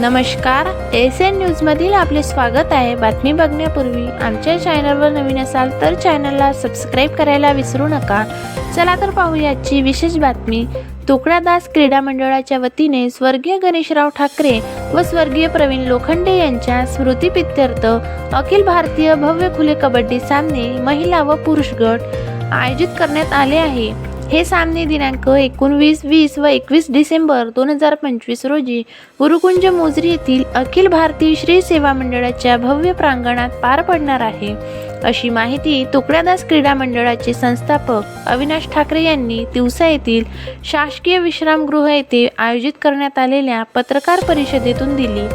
नमस्कार S N न्यूजमधील आपले स्वागत आहे बातमी बघण्यापूर्वी. आमच्या चॅनलवर नवीन असाल तर चॅनलला सबस्क्राईब करायला विसरू नका. चला तर पाहूयाची विशेष बातमी. तुकडादास क्रीडा मंडळाच्या वतीने स्वर्गीय गणेशराव ठाकरे व स्वर्गीय प्रवीण लोखंडे यांच्या स्मृतीपित्यर्थ अखिल भारतीय भव्य खुले कबड्डी सामने महिला व पुरुष गट आयोजित करण्यात आले आहे. हे सामने दिनांक एकोणवीस वीस व एकवीस डिसेंबर दोन हजार पंचवीस रोजी गुरुकुंज मोजरी येथील अखिल भारतीय श्री सेवा मंडळाच्या भव्य प्रांगणात पार पडणार आहे. अशी माहिती तुकड्यादास क्रीडा मंडळाचे संस्थापक अविनाश ठाकरे यांनी दिवसा येथील शासकीय विश्रामगृह येथे आयोजित करण्यात आलेल्या पत्रकार परिषदेतून दिली.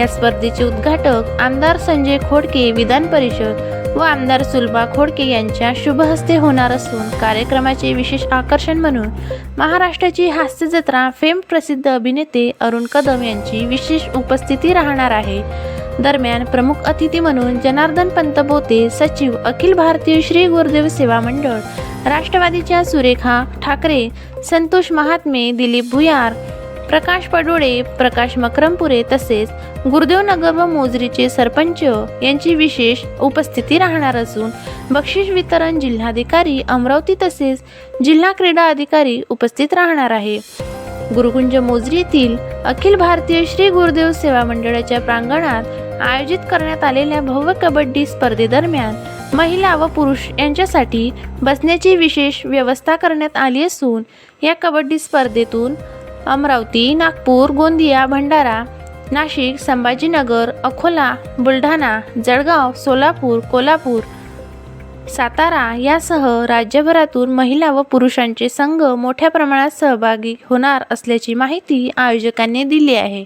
या स्पर्धेचे उद्घाटक आमदार संजय खोडके विधान परिषद व आमदार सुलभा खोडके यांच्या शुभहस्ते होणार असून कार्यक्रमाचे विशेष आकर्षण म्हणून महाराष्ट्राची हास्य जत्रा फेम प्रसिद्ध अभिनेते अरुण कदम यांची विशेष उपस्थिती राहणार आहे. दरम्यान प्रमुख अतिथी म्हणून जनार्दन पंत बोते सचिव अखिल भारतीय श्री गुरुदेव सेवा मंडळ राष्ट्रवादीच्या सुरेखा ठाकरे संतोष महात्मे दिलीप भुयार प्रकाश पडोळे प्रकाश मकरमपुरे तसेच गुरुदेवनगर व मोजरीचे सरपंच यांची विशेष उपस्थिती राहणार असून बक्षीस वितरण जिल्हाधिकारी अमरावती तसेच जिल्हा क्रीडा अधिकारी उपस्थित राहणार आहे. गुरुकुंज मोजरी येथील अखिल भारतीय श्री गुरुदेव सेवा मंडळाच्या प्रांगणात आयोजित करण्यात आलेल्या भव्य कबड्डी स्पर्धेदरम्यान महिला व पुरुष यांच्यासाठी बसण्याची विशेष व्यवस्था करण्यात आली असून या कबड्डी स्पर्धेतून अमरावती नागपूर गोंदिया भंडारा नाशिक संभाजीनगर अकोला बुलढाणा जळगाव सोलापूर कोल्हापूर सातारा यासह राज्यभरातून महिला व पुरुषांचे संघ मोठ्या प्रमाणात सहभागी होणार असल्याची माहिती आयोजकांनी दिली आहे.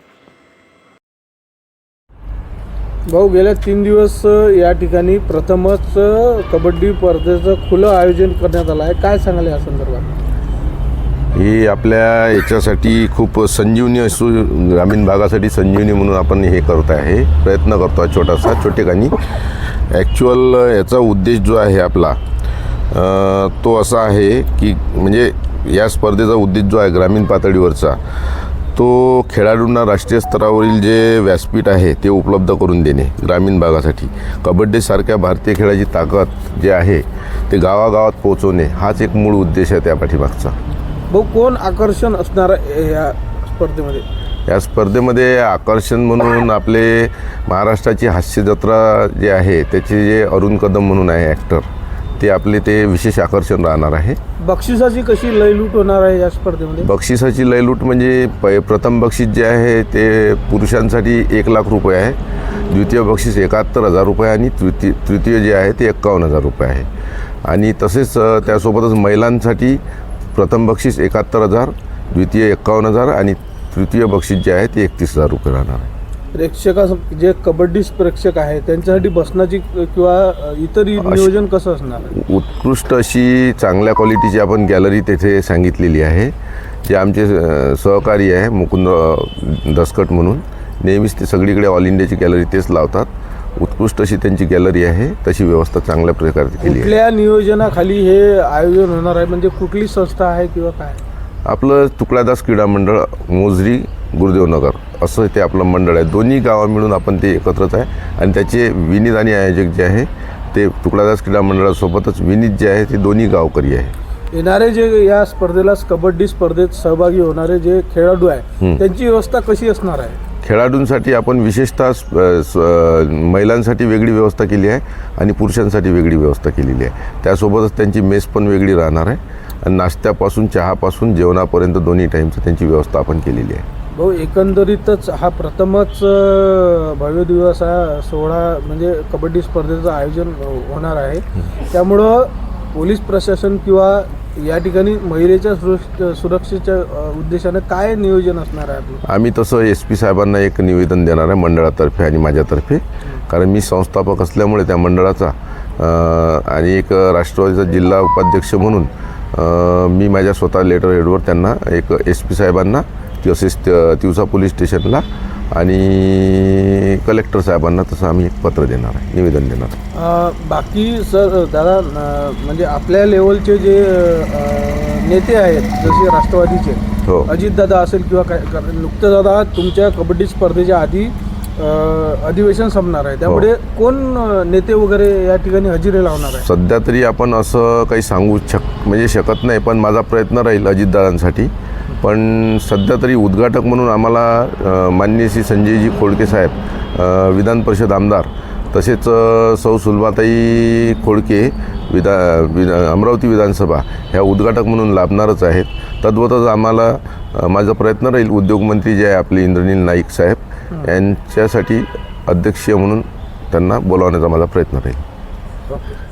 भाऊ गेल्या तीन दिवस या ठिकाणी प्रथमच कबड्डी स्पर्धेचं खुलं आयोजन करण्यात आलं आहे. काय सांगाल या संदर्भात? ही आपल्या याच्यासाठी खूप संजीवनी असू ग्रामीण भागासाठी संजीवनी म्हणून आपण हे करत आहे. प्रयत्न करतो आहे छोटासा छोटेखानी ॲक्च्युअल याचा उद्देश जो आहे आपला तो असा आहे की म्हणजे या स्पर्धेचा उद्देश जो आहे ग्रामीण पातळीवरचा तो खेळाडूंना राष्ट्रीय स्तरावरील जे व्यासपीठ आहे ते उपलब्ध करून देणे ग्रामीण भागासाठी. कबड्डीसारख्या भारतीय खेळाची ताकद जे आहे ते गावागावात पोहोचवणे हाच एक मूळ उद्देश आहे त्या पाठीमागचा. भाऊ कोण आकर्षण असणार आहे या स्पर्धेमध्ये? या स्पर्धेमध्ये आकर्षण म्हणून आपले महाराष्ट्राची हास्य जत्रा जे आहे त्याचे जे अरुण कदम म्हणून आहे ॲक्टर ते आपले ते विशेष आकर्षण राहणार आहे. बक्षिसाची कशी लयलूट होणार आहे या स्पर्धेमध्ये? बक्षिसाची लयलूट म्हणजे प प्रथम बक्षीस जे आहे ते पुरुषांसाठी एक लाख रुपये आहे. द्वितीय बक्षीस एकाहत्तर हजार रुपये आणि तृतीय तृतीय जे आहे ते एक्कावन्न हजार रुपये आहे. आणि तसेच त्यासोबतच महिलांसाठी प्रथम बक्षीस एकाहत्तर हजार द्वितीय एक्कावन्न हजार आणि तृतीय बक्षीस जे आहे ते एकतीस हजार रुपये राहणार आहे. प्रेक्षका जे कबड्डी प्रेक्षक आहे त्यांच्यासाठी बसण्याची किंवा इतर नियोजन कसं असणार? उत्कृष्ट अशी चांगल्या क्वालिटीची आपण गॅलरी तेथे सांगितलेली आहे. जे आमचे सहकारी आहे मुकुंद दसकट म्हणून. नेहमीच ते सगळीकडे ऑल इंडियाची गॅलरी तेच लावतात. उत्कृष्ट अशी त्यांची गॅलरी आहे तशी व्यवस्था चांगल्या प्रकारे केली आहे. कुठल्या नियोजनाखाली हे आयोजन होणार आहे? म्हणजे कुठली संस्था आहे किंवा काय? आपलं तुकडादास क्रीडा मंडळ मोजरी गुरुदेवनगर असं ते आपलं मंडळ आहे. दोन्ही गावं मिळून आपण ते एकत्रच आहे. आणि त्याचे विनीत आणि आयोजक जे आहे ते तुकडादास क्रीडा मंडळासोबतच विनीत जे आहे ते दोन्ही गावकरी आहे. येणारे जे या स्पर्धेला कबड्डी स्पर्धेत सहभागी होणारे जे खेळाडू आहे. त्यांची व्यवस्था कशी असणार आहे? खेळाडूंसाठी आपण विशेषतः महिलांसाठी वेगळी व्यवस्था केली आहे आणि पुरुषांसाठी वेगळी व्यवस्था केलेली आहे. त्यासोबतच त्यांची मेस पण वेगळी राहणार आहे. आणि नाश्त्यापासून चहापासून जेवणापर्यंत दोन्ही टाईमचं त्यांची व्यवस्था आपण केलेली आहे. भाऊ एकंदरीतच हा प्रथमच भव्य दिवस हा सोहळा म्हणजे कबड्डी स्पर्धेचं आयोजन होणार आहे. त्यामुळं पोलीस प्रशासन किंवा या ठिकाणी महिलेच्या सुरक्ष सुरक्षेच्या उद्देशाने उद्देशानं काय नियोजन असणार आहे आपलं? आम्ही तसं एस पी साहेबांना एक निवेदन देणार आहे मंडळातर्फे आणि माझ्यातर्फे. कारण मी संस्थापक असल्यामुळे त्या मंडळाचा अ, आणि एक राष्ट्रवादीचा जिल्हा उपाध्यक्ष म्हणून अ, मी माझ्या स्वतः लेटर हेडवर त्यांना एक एस पी साहेबांना तसेच तिवसा पोलीस स्टेशनला आणि कलेक्टर साहेबांना तसं आम्ही एक पत्र देणार आहे निवेदन देणार आहे. बाकी सर दादा म्हणजे आपल्या लेवलचे जे नेते आहेत जसे राष्ट्रवादीचे हो. अजितदादा असेल किंवा काय नुकतंच दादा तुमच्या कबड्डी स्पर्धेच्या आधी अधिवेशन संपणार आहे. त्यामुळे कोण अ, नेते वगैरे या ठिकाणी हजेरी लावणार आहे? सध्या तरी आपण असं काही सांगू शक म्हणजे शकत नाही पण माझा प्रयत्न राहील अजितदादांसाठी. पण सध्या तरी उद्घाटक म्हणून आम्हाला अ, माननीय श्री संजयजी खोडके साहेब विधान परिषद आमदार तसेच सौ सुलभाताई खोडके विधा विधा अमरावती विधानसभा ह्या उद्घाटक म्हणून लाभणारच आहेत. तद्वतच आम्हाला माझा प्रयत्न राहील उद्योगमंत्री जे आहे आपले इंद्रनील नाईक साहेब यांच्यासाठी अध्यक्षीय म्हणून त्यांना बोलावण्याचा माझा प्रयत्न राहील.